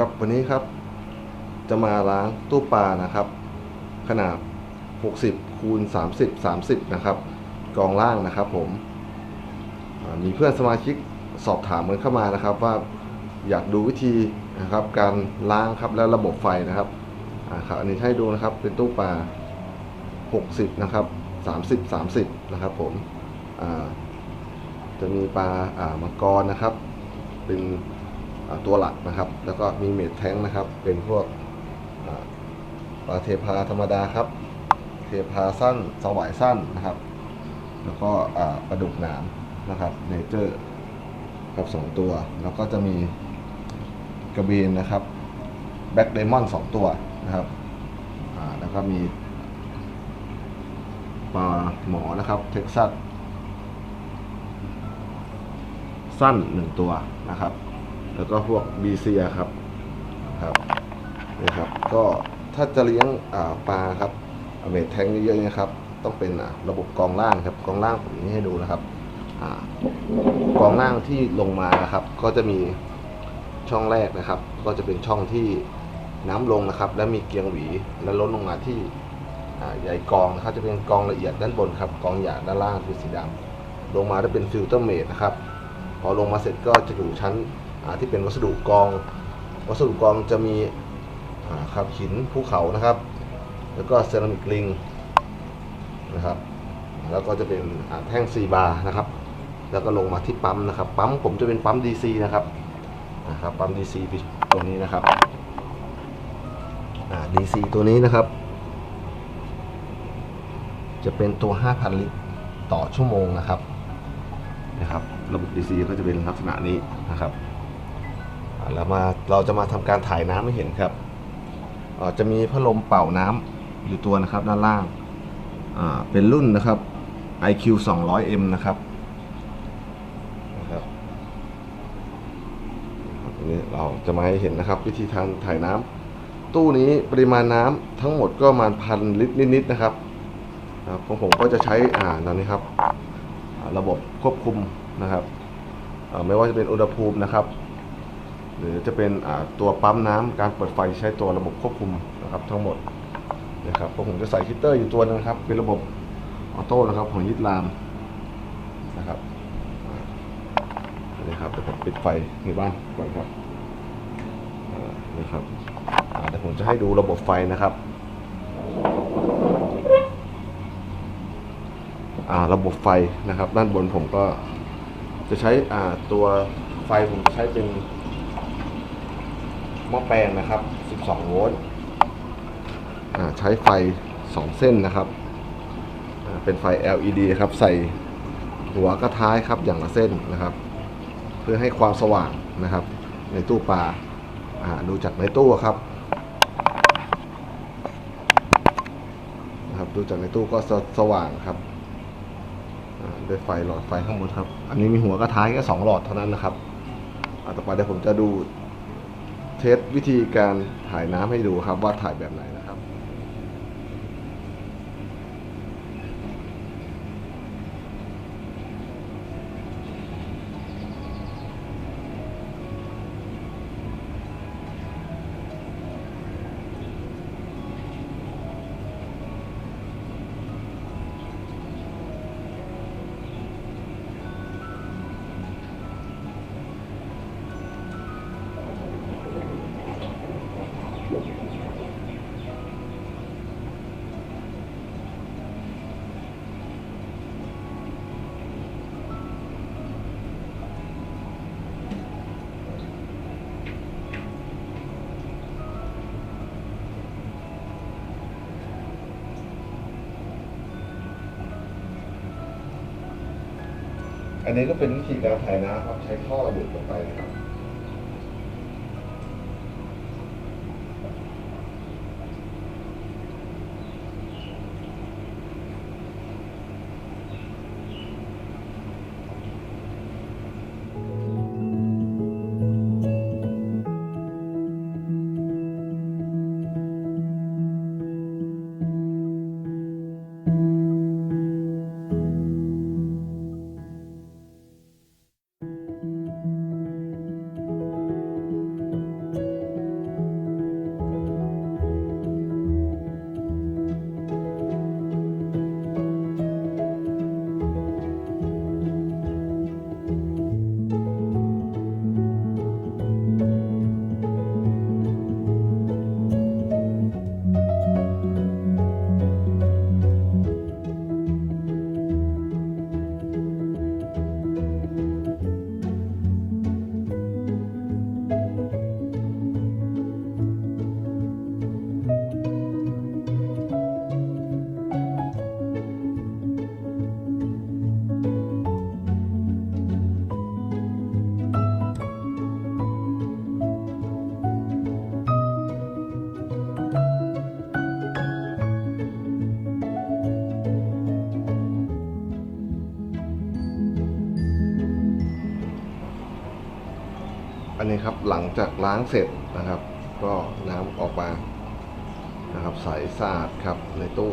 ครับวันนี้ครับ จะมาล้างตู้ปลานะครับ ขนาด 60คูณ30 30 นะครับ กองล่างนะครับ ผมมีเพื่อนสมาชิกสอบถามกันเข้ามานะครับ ว่าอยากดูวิธีนะครับ การล้างครับและระบบไฟนะครับอ่าครับอันนี้ให้ดูนะครับเป็นตู้ปลา 60 นะครับ 30 30 นะครับ ผมจะมีปลาอ่ามังกรนะครับ เป็น ตัวหลักนะครับ แล้วก็มีเมดแท้งนะครับ เป็นพวกปลาเทพาธรรมดาครับ เทพาสั้นสวายสั้นนะครับ แล้วก็ปลาดุกหนามนะครับเนเจอร์ครับสองตัว แล้วก็จะมีกระเบนนะครับแบ็กไดมอนด์สองตัวนะครับแล้วก็มีปลาหมอนะครับเท็กซัสสั้นหนึ่งตัวนะครับ แล้วก็พวกบีเซียครับครับนี่ครับ ก็ถ้าจะเลี้ยงปลาครับเมดแทงเยอะๆนะครับ ต้องเป็นระบบกองล่างครับกองล่างผมนี้ให้ดูนะครับอกองล่างที่ลงมานะครับ ก็จะมีช่องแรกนะครับ ก็จะเป็นช่องที่น้ำลงนะครับ และมีเกียงหวีและล้นลงมาที่ใหญ่กองนะครับ จะเป็นกองละเอียดด้านบนครับ กองหยาด้านล่างคือสีดำลงมาจะเป็นฟิลเตอร์เมดนะครับ พอลงมาเสร็จก็จะอยู่ชั้น ที่เป็นวัสดุกอง วัสดุกองจะมีครับหินภูเขานะครับ แล้วก็เซรามิกลิงนะครับ แล้วก็จะเป็นแท่งซีบาร์นะครับ แล้วก็ลงมาที่ปั๊มนะครับ ปั๊มผมจะเป็นปั๊ม DC นะครับนะครับปั๊ม DC ตัวนี้นะครับอ่า DC ตัวนี้นะครับ จะเป็นตัว 5,000 ลิตรต่อชั่วโมงนะครับนะครับ ระบบ DC ก็จะเป็นลักษณะนี้นะครับ อ่ามาเราจะมาทำการถ่ายน้ำให้เห็นครับจะมีพัดลมเป่าน้ำอยู่ตัวนะครับด้านล่างเป็นรุ่นนะครับ IQ 200M นะครับนะครับนี้เราจะมาให้เห็นนะครับ วิธีทางถ่ายน้ำตู้นี้ปริมาณน้ำทั้งหมดก็ประมาณพันลิตรนิดๆนะครับครับของผมก็จะใช้อ่าตอนนี้ครับ ระบบควบคุมนะครับไม่ว่าจะเป็นอุณหภูมินะครับ หรือจะเป็นตัวปั๊มน้ำการเปิดไฟใช้ตัวระบบควบคุมนะครับทั้งหมดนะครับผมจะใส่ฮีตเตอร์อยู่ตัวนึงนะครับ เป็นระบบออโต้นะครับของยิตลามนะครับนนี้ครับเดี๋ยวผมปิดไฟในบ้านก่อนครับนี่ครับอ่าเดี๋ยวผมจะให้ดูระบบไฟนะครับอ่าระบบไฟนะครับ ด้านบนผมก็จะใช้อ่าตัวไฟผมใช้เป็น หม้อแปลงนะครับ 12 โวลต์อ่าใช้ไฟ 2 เส้นนะครับอ่าเป็นไฟ LED ครับ ใส่หัวกระท้ายครับอย่างละเส้นนะครับ เพื่อให้ความสว่างนะครับ ในตู้ปลาอ่าดูจากในตู้ครับนะครับ ดูจากในตู้ก็สสว่างครับอ่าด้วยไฟหลอดไฟข้างบนครับ อันนี้มีหัวกระท้ายแค่สองหลอดเท่านั้นนะครับอ่าต่อไปเดี๋ยวผมจะดู เทสวิธีการถ่ายน้ำให้ดูครับว่าถ่ายแบบไหนนะ อันนี้ก็เป็นวิธีการถ่ายน้ำครับใช้ท่อระบุลงไปนะครับ「 อันนี้ครับหลังจากล้างเสร็จนะครับ ก็น้ำออกมานะครับใสสะอาดครับในตู้